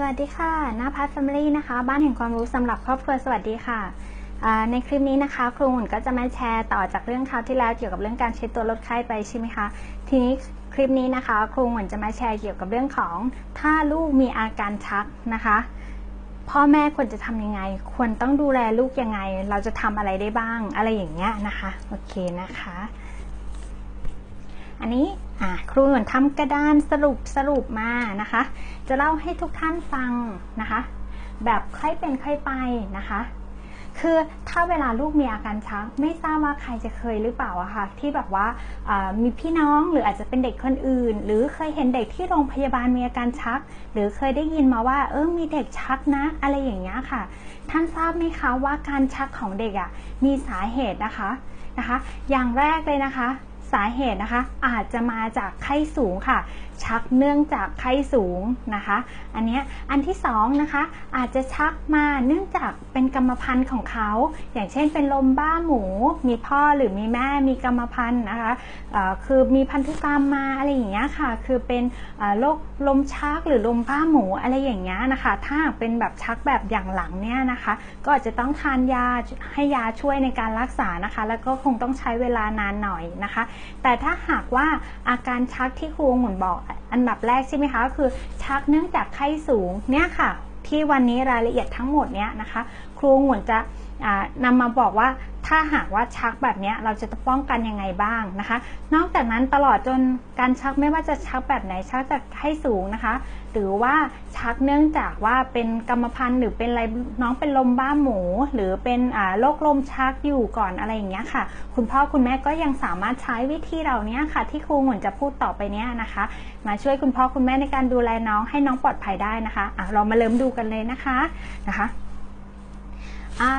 สวัสดีค่ะนาพัฒแฟมิลี่นะคะ บ้านแห่งความรู้สำหรับครอบครัวสวัสดีค่ะ ในคลิปนี้นะคะ ครูหุ่นก็จะมาแชร์ต่อจากเรื่องคราวที่แล้วเกี่ยวกับเรื่องการเช็ดตัวลดไข้ไปใช่ไหมคะ ทีนี้คลิปนี้นะคะ ครูหุ่นจะมาแชร์เกี่ยวกับเรื่องของ ถ้าลูกมีอาการชักนะคะ พ่อแม่ควรจะทำยังไง ควรต้องดูแลลูกยังไง เราจะทำอะไรได้บ้าง อะไรอย่างเงี้ยนะคะ โอเคนะคะ อันนี้ครูเหมือนทำกระดานสรุปสรุปมานะคะ จะเล่าให้ทุกท่านฟังนะคะ แบบค่อยเป็นค่อยไปนะคะ คือถ้าเวลาลูกมีอาการชัก ไม่ทราบว่าใครจะเคยหรือเปล่าอะค่ะที่แบบว่ามีพี่น้องหรืออาจจะเป็นเด็กคนอื่น หรือเคยเห็นเด็กที่โรงพยาบาลมีอาการชัก หรือเคยได้ยินมาว่า เออมีเด็กชักนะ อะไรอย่างเงี้ยค่ะ ท่านทราบไหมคะว่าการชักของเด็กอะมีสาเหตุนะคะนะคะ อย่างแรกเลยนะคะ สาเหตุนะคะอาจจะมาจากไข้สูงค่ะชักเนื่องจากไข้สูงนะคะ อันนี้อันที่สองนะคะอาจจะชักมาเนื่องจากเป็นกรรมพันธุ์ของเขา อย่างเช่นเป็นลมบ้าหมู มีพ่อหรือมีแม่มีกรรมพันธุ์นะคะคือมีพันธุกรรมมาอะไรอย่างเงี้ยค่ะ คือเป็นโรคลมชักหรือลมบ้าหมูอะไรอย่างเงี้ยนะคะ ถ้าเป็นแบบชักแบบอย่างหลังเนี่ยนะคะ ก็อาจจะต้องทานยาให้ยาช่วยในการรักษานะคะ แล้วก็คงต้องใช้เวลานานหน่อยนะคะ แต่ถ้าหากว่าอาการชักที่ครูหมุนบอกอันดับแรกใช่ไหมคะก็คือชักเนื่องจากไข้สูงเนี่ยค่ะ ที่วันนี้รายละเอียดทั้งหมดเนี้ยนะคะ ครูหวนจะ นำมาบอกว่าถ้าหากว่าชักแบบนี้เราจะป้องกันยังไงบ้างนะคะ นอกจากนั้นตลอดจนการชักไม่ว่าจะชักแบบไหนชักจากไข้สูงนะคะ หรือว่าชักเนื่องจากว่าเป็นกรรมพันธุ์หรือเป็นอะไรน้องเป็นลมบ้าหมู หรือเป็นโรคลมชักอยู่ก่อนอะไรอย่างเงี้ยค่ะ คุณพ่อคุณแม่ก็ยังสามารถใช้วิธีเหล่านี้ค่ะ ที่ครูหมุนจะพูดต่อไปเนี้ยนะคะ มาช่วยคุณพ่อคุณแม่ในการดูแลน้องให้น้องปลอดภัยได้นะคะะเรามาเริ่มดูกันเลยนะคะนะคะ อ่า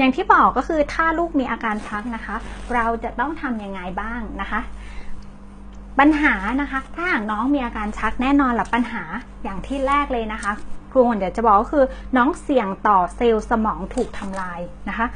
อย่างที่บอกก็คือถ้าลูกมีอาการชักนะคะ เราจะต้องทำยังไงบ้างนะคะ ปัญหานะคะ ถ้าหากน้องมีอาการชักแน่นอนหละปัญหาอย่างที่แรกเลยนะคะครูเดี๋ยวจะบอกก็คือน้องเสี่ยงต่อเซลล์สมองถูกทำลายนะคะ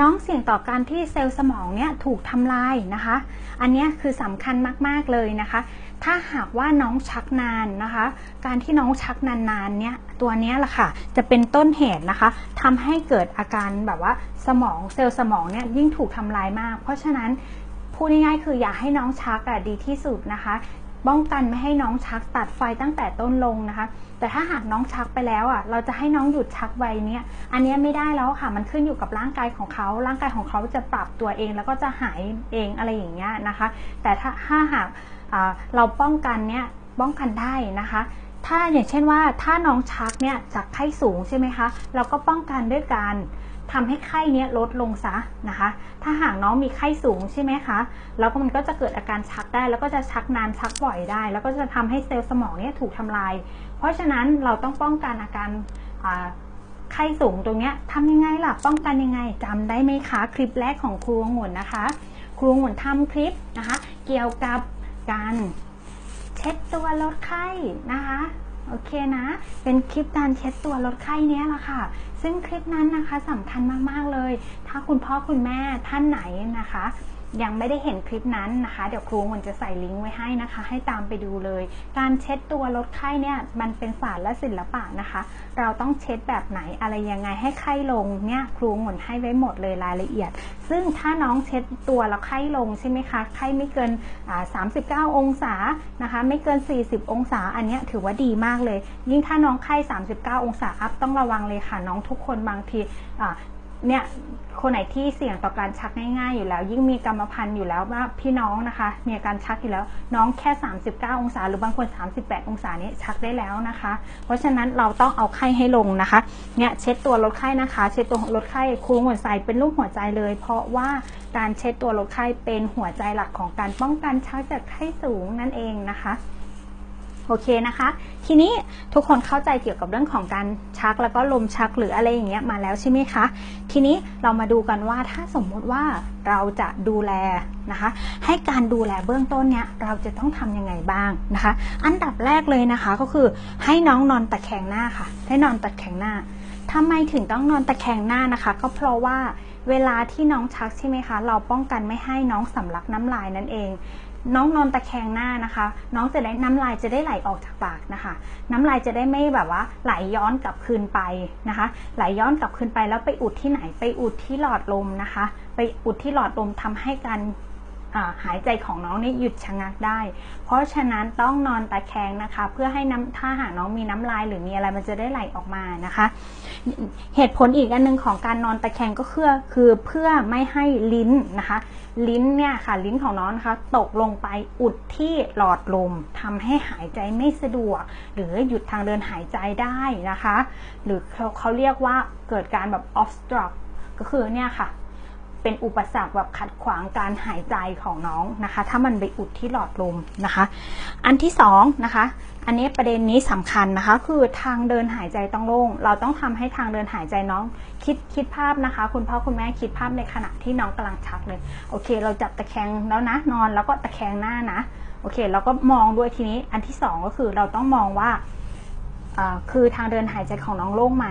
น้องเสี่ยงต่อการที่เซลล์สมองเนี่ยถูกทำลายนะคะ อันนี้คือสำคัญมากๆเลยนะคะ ถ้าหากว่าน้องชักนานนะคะ การที่น้องชักนานๆเนี่ยตัวเนี้ยแหละค่ะจะเป็นต้นเหตุนะคะทำให้เกิดอาการแบบว่าสมองเซลล์สมองเนี่ยยิ่งถูกทำลายมาก เพราะฉะนั้นพูดง่ายๆคืออย่าให้น้องชักอะดีที่สุดนะคะป้องกันไม่ให้น้องชักตัดไฟตั้งแต่ต้นลงนะคะ แต่ถ้าหากน้องชักไปแล้วอะ เราจะให้น้องหยุดชักไวเนี้ยอันเนี้ยไม่ได้แล้วค่ะ มันขึ้นอยู่กับร่างกายของเขา ร่างกายของเขาจะปรับตัวเอง แล้วก็จะหายเองอะไรอย่างเงี้ยนะคะ แต่ถ้าถ้าหากเราป้องกันเนี้ยป้องกันได้นะคะ ถ้าอย่างเช่นว่าถ้าน้องชักเนี่ยจากไข้สูงใช่ไหมคะ เราก็ป้องกันด้วยการ ทำให้ไข้เนี้ยลดลงซะนะคะ ถ้าหากน้องมีไข้สูงใช่ไหมคะ แล้วก็มันก็จะเกิดอาการชักได้ แล้วก็จะชักนานชักบ่อยได้ แล้วก็จะทำให้เซลล์สมองเนี่ยถูกทำลาย เพราะฉะนั้นเราต้องป้องกันอาการไข้สูงตรงเนี้ยทำยังไงล่ะ ป้องกันยังไงจำได้ไหมคะ คลิปแรกของครูองุ่นนะคะ ครูองุ่นทำคลิปนะคะ เกี่ยวกับการเช็ดตัวลดไข้นะคะ โอเคนะ เป็นคลิปการเช็ดตัวลดไข้เนี้ยแหละค่ะ ซึ่งคลิปนั้นนะคะสำคัญมากๆเลย ถ้าคุณพ่อคุณแม่ท่านไหนนะคะ ยังไม่ได้เห็นคลิปนั้นนะคะ เดี๋ยวครูมันจะใส่ลิงก์ไว้ให้นะคะ ให้ตามไปดูเลย การเช็ดตัวลดไข้เนี่ยมันเป็นศาสตร์และศิลปะนะคะ เราต้องเช็ดแบบไหนอะไรยังไงให้ไข้ลงเนี่ยครูหมุนให้ไว้หมดเลยรายละเอียด ซึ่งถ้าน้องเช็ดตัวแล้วไข้ลงใช่ไหมคะไข้ไม่เกิน 39 องศานะคะ ไม่เกิน 40 องศาอันนี้ถือว่าดีมากเลย ยิ่งถ้าน้องไข้ 39 องศาอัพต้องระวังเลยค่ะน้องทุกคนบางที เนี่ยคนไหนที่เสี่ยงต่อการชักง่ายๆอยู่แล้ว ยิ่งมีกรรมพันธุ์อยู่แล้วว่าพี่น้องนะคะ มีอาการชักอยู่แล้วน้องแค่ 39 องศา หรือบางคน 38 องศานี้ชักได้แล้วนะคะ เพราะฉะนั้นเราต้องเอาไข้ให้ลงนะคะเนี่ยเช็ดตัวลดไข้นะคะ เช็ดตัวลดไข้ครูหัวใจเป็นรูปหัวใจเลย เพราะว่าการเช็ดตัวลดไข้เป็นหัวใจหลักของการป้องกันชักจากไข้สูงนั่นเองนะคะ โอเคนะคะ ทีนี้ทุกคนเข้าใจเกี่ยวกับเรื่องของการชักแล้วก็ลมชักหรืออะไรอย่างเงี้ยมาแล้วใช่ไหมคะ ทีนี้เรามาดูกันว่าถ้าสมมุติว่าเราจะดูแลนะคะ ให้การดูแลเบื้องต้นเนี้ยเราจะต้องทำยังไงบ้างนะคะ อันดับแรกเลยนะคะก็คือให้น้องนอนตะแคงหน้าค่ะ ให้นอนตะแคงหน้าทำไมถึงต้องนอนตะแคงหน้านะคะ ก็เพราะว่าเวลาที่น้องชักใช่ไหมคะ เราป้องกันไม่ให้น้องสำลักน้ำลายนั่นเอง น้องนอนตะแคงหน้านะคะ น้องจะได้น้ำลายจะได้ไหลออกจากปากนะคะ น้ำลายจะได้ไม่แบบว่าไหลย้อนกลับคืนไปนะคะ ไหลย้อนกลับคืนไปแล้วไปอุดที่ไหนไปอุดที่หลอดลมนะคะ ไปอุดที่หลอดลมทำให้การ หายใจของน้องนี่หยุดชะงักได้ เพราะฉะนั้นต้องนอนตะแคงนะคะ เพื่อให้น้ำถ้าหากน้องมีน้ำลายหรือมีอะไรมันจะได้ไหลออกมานะคะ เหตุผลอีกอันหนึงของการนอนตะแคงก็คือคือเพื่อไม่ให้ลิ้นนะคะ ลิ้นเนี่ยค่ะลิ้นของน้องนะคะ ตกลงไปอุดที่หลอดลมทำให้หายใจไม่สะดวก หรือหยุดทางเดินหายใจได้นะคะ หรือเขาเขาเรียกว่าเกิดการแบบ obstruct ก็คือเนี่ยค่ะ เป็นอุปสรรคแบบขัดขวางการหายใจของน้องนะคะ ถ้ามันไปอุดที่หลอดลมนะคะ อันที่สองนะคะ อันนี้ประเด็นนี้สำคัญนะคะ คือทางเดินหายใจต้องโล่ง เราต้องทำให้ทางเดินหายใจน้อง คิดคิดภาพนะคะ คุณพ่อคุณแม่คิดภาพในขณะที่น้องกำลังชักเลย โอเค เราจับตะแคงแล้วนะ นอนแล้วก็ตะแคงหน้านะ โอเค เราก็มองด้วยทีนี้ อันที่สองก็คือเราต้องมองว่าอ่าคือทางเดินหายใจของน้องโล่งไหม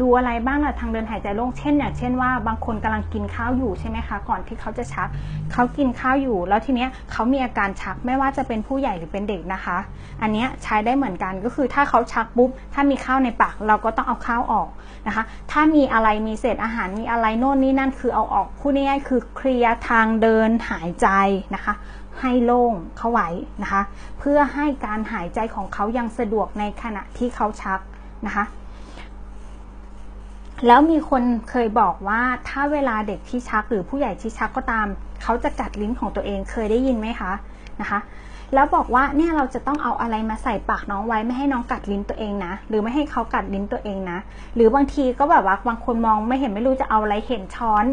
ดูอะไรบ้างอะทางเดินหายใจโล่งเช่นอย่างเช่นว่าบางคนกำลังกินข้าวอยู่ใช่ไหมคะ ก่อนที่เขาจะชักเขากินข้าวอยู่ แล้วทีเนี้ยเขามีอาการชักไม่ว่าจะเป็นผู้ใหญ่หรือเป็นเด็กนะคะ อันเนี้ยใช้ได้เหมือนกันก็คือถ้าเขาชักปุ๊บถ้ามีข้าวในปากเราก็ต้องเอาข้าวออกนะคะ ถ้ามีอะไรมีเศษอาหารมีอะไรโน่นนี่นั่นคือเอาออกพูดง่ายๆคือเคลียร์ทางเดินหายใจนะคะให้โล่งเข้าไว้นะคะ เพื่อให้การหายใจของเขายังสะดวกในขณะที่เขาชักนะคะ แล้วมีคนเคยบอกว่าถ้าเวลาเด็กที่ชักหรือผู้ใหญ่ที่ชักก็ตาม เขาจะกัดลิ้นของตัวเองเคยได้ยินไหมคะนะคะ แล้วบอกว่าเนี่ยเราจะต้องเอาอะไรมาใส่ปากน้องไว้ไม่ให้น้องกัดลิ้นตัวเองนะ หรือไม่ให้เขากัดลิ้นตัวเองนะ หรือบางทีก็แบบว่าบางคนมองไม่เห็นไม่รู้จะเอาอะไรเห็นช้อน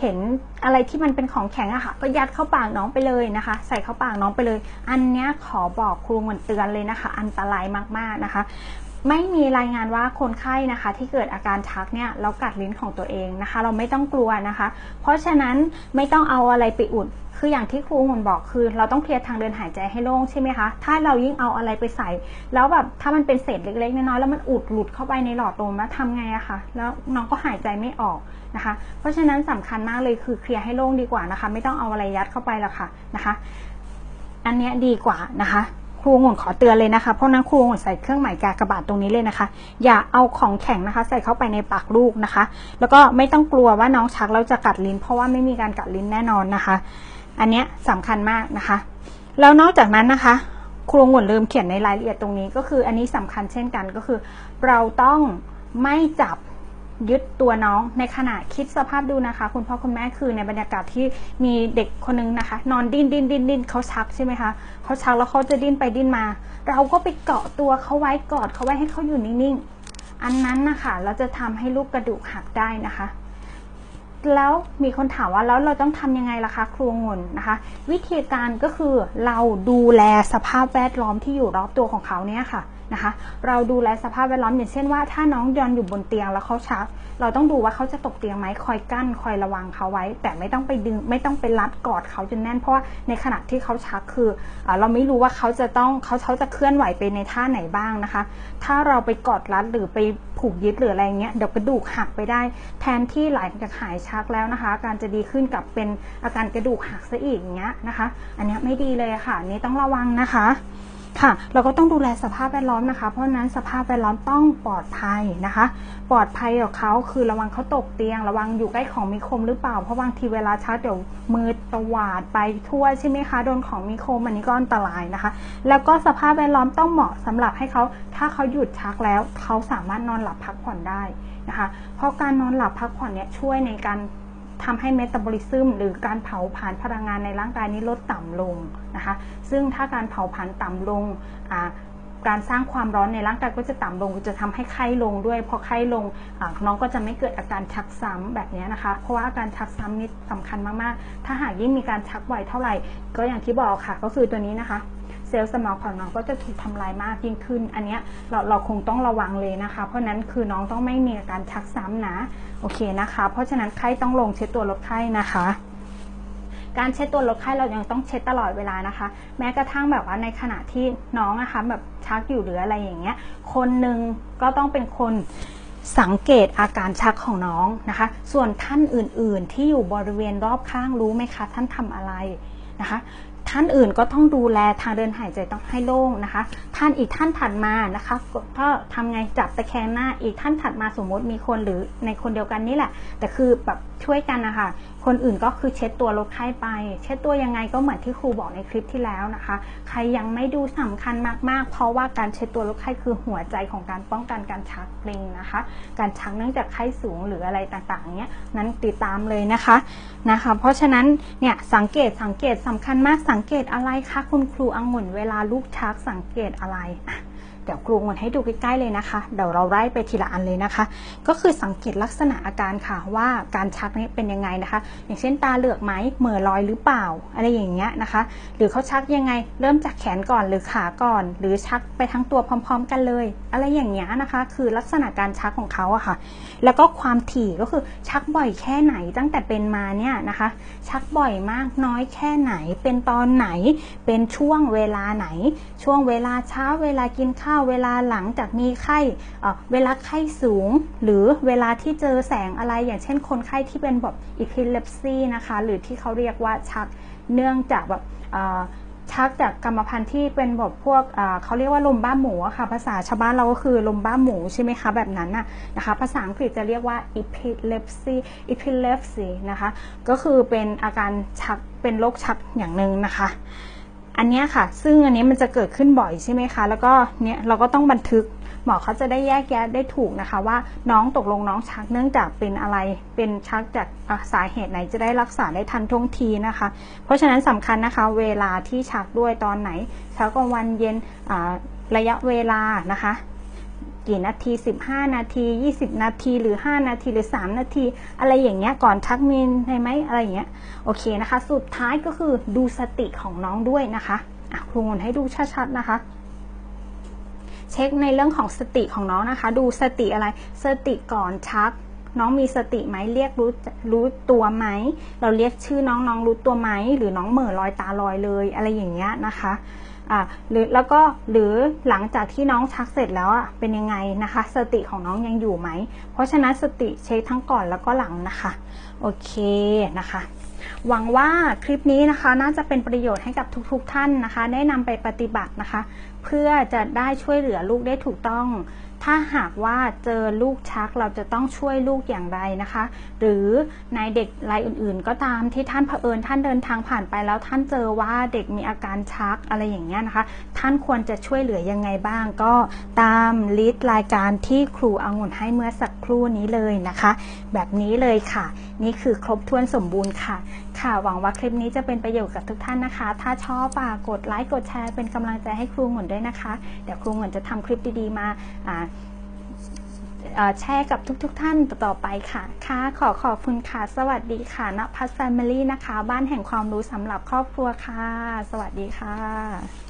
เห็นอะไรที่มันเป็นของแข็งอะค่ะ ก็ยัดเข้าปากน้องไปเลยนะคะ ใส่เข้าปากน้องไปเลย อันเนี้ยขอบอกครูเหมือนเตือนเลยนะคะ อันตรายมากๆนะคะ ไม่มีรายงานว่าคนไข้นะคะ ที่เกิดอาการชักเนี่ยเรากัดลิ้นของตัวเองนะคะ เราไม่ต้องกลัวนะคะ เพราะฉะนั้นไม่ต้องเอาอะไรไปอุด คืออย่างที่ครูหุ่นบอกคือ เราต้องเคลียร์ทางเดินหายใจให้โล่งใช่ไหมคะ ถ้าเรายิ่งเอาอะไรไปใส่ แล้วแบบถ้ามันเป็นเศษเล็กๆน้อยๆแล้วมันอุดหลุดเข้าไปในหลอดลมแล้วทำไงอะคะแล้วน้องก็หายใจไม่ออกนะคะ เพราะฉะนั้นสำคัญมากเลยคือเคลียร์ให้โล่งดีกว่านะคะ ไม่ต้องเอาอะไรยัดเข้าไปละค่ะนะคะ อันเนี้ยดีกว่านะคะ ครูงุ่นขอเตือนเลยนะคะ เพราะนั้นครูงุ่นใส่เครื่องหมายกากบาทตรงนี้เลยนะคะ อย่าเอาของแข็งนะคะ ใส่เข้าไปในปากลูกนะคะ แล้วก็ไม่ต้องกลัวว่าน้องชักแล้วจะกัดลิ้น เพราะว่าไม่มีการกัดลิ้นแน่นอนนะคะ อันเนี้ยสำคัญมากนะคะ แล้วนอกจากนั้นนะคะ ครูงุ่นลืมเขียนในรายละเอียดตรงนี้ก็คือ อันนี้สำคัญเช่นกันก็คือ เราต้องไม่จับ ยึดตัวน้องในขณะคิดสภาพดูนะคะ คุณพ่อคุณแม่คือในบรรยากาศที่มีเด็กคนนึงนะคะ นอนดิ้นดิ้นดิ้นดิ้นเขาชักใช่ไหมคะเขาชักแล้วเขาจะดิ้นไปดิ้นมา เราก็ไปเกาะตัวเขาไว้กอดเขาไว้ให้เขาอยู่นิ่งๆอันนั้นนะคะเราจะทำให้ลูกกระดูกหักได้นะคะแล้วมีคนถามว่าแล้วเราต้องทำยังไงล่ะคะ ครูงนนะคะ วิธีการก็คือเราดูแลสภาพแวดล้อมที่อยู่รอบตัวของเขาเนี่ยค่ะ นะคะ เราดูแลสภาพแวดล้อมอย่างเช่นว่าถ้าน้องยอนอยู่บนเตียงแล้วเขาชัก เราต้องดูว่าเขาจะตกเตียงไหมคอยกั้นคอยระวังเขาไว้ แต่ไม่ต้องไปดึงไม่ต้องไปรัดกอดเขาจนแน่น เพราะว่าในขณะที่เขาชักคืออเราไม่รู้ว่าเขาจะต้องเขาเขาจะเคลื่อนไหวไปในท่าไหนบ้างนะคะ ถ้าเราไปกอดรัดหรือไปผูกยึดหรืออะไรเงี้ยเดี๋ยวกระดูกหักไปได้ แทนที่หลังจากหายชักแล้วนะคะ การจะดีขึ้นกับเป็นอาการกระดูกหักซะอีกอย่างเงี้ยนะคะ อันนี้ไม่ดีเลยค่ะนนี้ต้องระวังนะคะ ค่ะเราก็ต้องดูแลสภาพแวดล้อมนะคะ เพราะนั้นสภาพแวดล้อมต้องปลอดภัยนะคะ ปลอดภัยกับเขาคือระวังเขาตกเตียง ระวังอยู่ใกล้ของมีคมหรือเปล่า เพราะบางทีเวลาชักเดี๋ยวมือตวาดไปทั่วใช่ไหมคะ โดนของมีคมอันนี้ก็อันตรายนะคะ แล้วก็สภาพแวดล้อมต้องเหมาะสำหรับให้เขาถ้าเขาหยุดชักแล้วเขาสามารถนอนหลับพักผ่อนได้นะคะ เพราะการนอนหลับพักผ่อนเนี่ยช่วยในการ ทำให้เมตาบอลิซึมหรือการเผาผลาญพลังงานในร่างกายนี้ลดต่ำลงนะคะ ซึ่งถ้าการเผาผลาญต่ำลงการสร้างความร้อนในร่างกายก็จะต่ำลง จะทำให้ไข้ลงด้วย พอไข้ลงน้องก็จะไม่เกิดอาการชักซ้ำแบบนี้นะคะ เพราะว่าอาการชักซ้ำนี่สำคัญมากๆ ถ้าหากยิ่งมีการชักบ่อยเท่าไหร่ ก็อย่างที่บอกค่ะ ก็คือตัวนี้นะคะ เซลล์สมองของน้องก็จะถูกทำลายมากยิ่งขึ้น อันเนี้ยเราเราคงต้องระวังเลยนะคะ เพราะนั้นคือน้องต้องไม่มีอาการชักซ้ำนะโอเคนะคะ เพราะฉะนั้นไข้ต้องลงเช็ดตัวลดไข้นะคะการเช็ดตัวลดไข้เรายังต้องเช็ดตลอดเวลานะคะ แม้กระทั่งแบบว่าในขณะที่น้องนะคะแบบชักอยู่หรืออะไรอย่างเงี้ย คนหนึ่งก็ต้องเป็นคนสังเกตอาการชักของน้องนะคะ ส่วนท่านอื่นๆที่อยู่บริเวณรอบข้างรู้ไหมคะ ท่านทำอะไรนะคะ ท่านอื่นก็ต้องดูแลทางเดินหายใจต้องให้โล่งนะคะ ท่านอีกท่านถัดมานะคะก็ทำไงจับตะแคงหน้าอีกท่านถัดมาสมมติมีคนหรือในคนเดียวกันนี่แหละ แต่คือแบบ ช่วยกันนะคะ คนอื่นก็คือเช็ดตัวลดไข้ไป เช็ดตัวยังไงก็เหมือนที่ครูบอกในคลิปที่แล้วนะคะ ใครยังไม่ดูสำคัญมากๆ เพราะว่าการเช็ดตัวลดไข้คือหัวใจของการป้องกันการชักเกร็งนะคะ การชักเนื่องจากไข้สูงหรืออะไรต่างๆเนี้ยนั้นติดตามเลยนะคะนะคะ เพราะฉะนั้นเนี่ยสังเกตสังเกตสำคัญมากสังเกตอะไรคะคุณครูองุ่นเวลาลูกชักสังเกตอะไรอะ เดี๋ยวครูมันให้ดูใกล้ๆเลยนะคะ เดี๋ยวเราไล่ไปทีละอันเลยนะคะ ก็คือสังเกตลักษณะอาการค่ะว่าการชักนี้เป็นยังไงนะคะ อย่างเช่นตาเหลือกไหมเหม่อลอยหรือเปล่า อะไรอย่างเงี้ยนะคะ หรือเขาชักยังไงเริ่มจากแขนก่อนหรือขาก่อน หรือชักไปทั้งตัวพร้อม ๆ กันเลย อะไรอย่างเงี้ยนะคะ คือลักษณะการชักของเขาอะค่ะ แล้วก็ความถี่ก็คือชักบ่อยแค่ไหนตั้งแต่เป็นมาเนี่ยนะคะ ชักบ่อยมากน้อยแค่ไหนเป็นตอนไหนเป็นช่วงเวลาไหน ช่วงเวลาเช้าเวลากินข้าวเวลาหลังจากมีไข้เวลาไข้สูง หรือเวลาที่เจอแสงอะไรอย่างเช่นคนไข้ที่เป็นแบบอีพิเลปซีนะคะ หรือที่เขาเรียกว่าชักเนื่องจากแบบชักจากกรรมพันธุ์ที่เป็นแบบพวกเขาเรียกว่าลมบ้าหมูค่ะ ภาษาชาวบ้านเราก็คือลมบ้าหมูใช่ไหมคะ แบบนั้นน่ะนะคะ ภาษาอังกฤษจะเรียกว่า epilepsy epilepsy นะคะ ก็คือเป็นอาการชักเป็นโรคชักอย่างหนึ่งนะคะ อันนี้ค่ะ ซึ่งอันนี้มันจะเกิดขึ้นบ่อยใช่ไหมคะ แล้วก็เนี่ยเราก็ต้องบันทึกหมอเขาจะได้แยกแยะได้ถูกนะคะ ว่าน้องตกลงน้องชักเนื่องจากเป็นอะไรเป็นชักจากสาเหตุไหนจะได้รักษาได้ทันท่วงทีนะคะ เพราะฉะนั้นสำคัญนะคะ เวลาที่ชักด้วยตอนไหนเช้ากลางวันเย็นระยะเวลานะคะ กี่นาที 15 นาที 20 นาทีหรือ 5 นาทีหรือ 3 นาที อะไรอย่างเงี้ยก่อนชักมีนไหมอะไรอย่างเงี้ยโอเคนะคะ สุดท้ายก็คือดูสติของน้องด้วยนะคะอะครูงนให้ดูชัดๆนะคะ เช็คในเรื่องของสติของน้องนะคะ ดูสติอะไรสติก่อนชักน้องมีสติไหมเรียกรู้รู้ตัวไหม เราเรียกชื่อน้องน้องรู้ตัวไหม หรือน้องเหม่อลอยตาลอยเลย อะไรอย่างเงี้ยนะคะ อ่าหรือแล้วก็หรือหลังจากที่น้องชักเสร็จแล้วอะเป็นยังไงนะคะ สติของน้องยังอยู่ไหม เพราะฉะนั้นสติเช็คทั้งก่อนแล้วก็หลังนะคะโอเคนะคะหวังว่าคลิปนี้นะคะน่าจะเป็นประโยชน์ให้กับทุกๆทท่านนะคะ ได้นำไปปฏิบัตินะคะเพื่อจะได้ช่วยเหลือลูกได้ถูกต้อง ถ้าหากว่าเจอลูกชักเราจะต้องช่วยลูกอย่างไรนะคะ หรือในเด็กรายอื่นๆ ก็ตามที่ท่านเผอิญท่านเดินทางผ่านไปแล้วท่านเจอว่าเด็กมีอาการชักอะไรอย่างเงี้ยนะคะ ท่านควรจะช่วยเหลือยังไงบ้างก็ตามลิสต์รายการที่ครูองุ่นให้เมื่อสักครู่นี้เลยนะคะ แบบนี้เลยค่ะ นี่คือครบถ้วนสมบูรณ์ค่ะ ค่ะ หวังว่าคลิปนี้จะเป็นประโยชน์กับทุกท่านนะคะ ถ้าชอบฝากกดไลค์กดแชร์เป็นกำลังใจให้ครูหมุนด้วยนะคะ เดี๋ยวครูหมุนจะทำคลิปดีๆมาแชร์กับทุกๆทท่านต่อไปค่ะ ค่ะ ขอขอบคุณค่ะ สวัสดีค่ะนภัสแฟมิลี่นะคะ บ้านแห่งความรู้สำหรับครอบครัวค่ะ สวัสดีค่ะ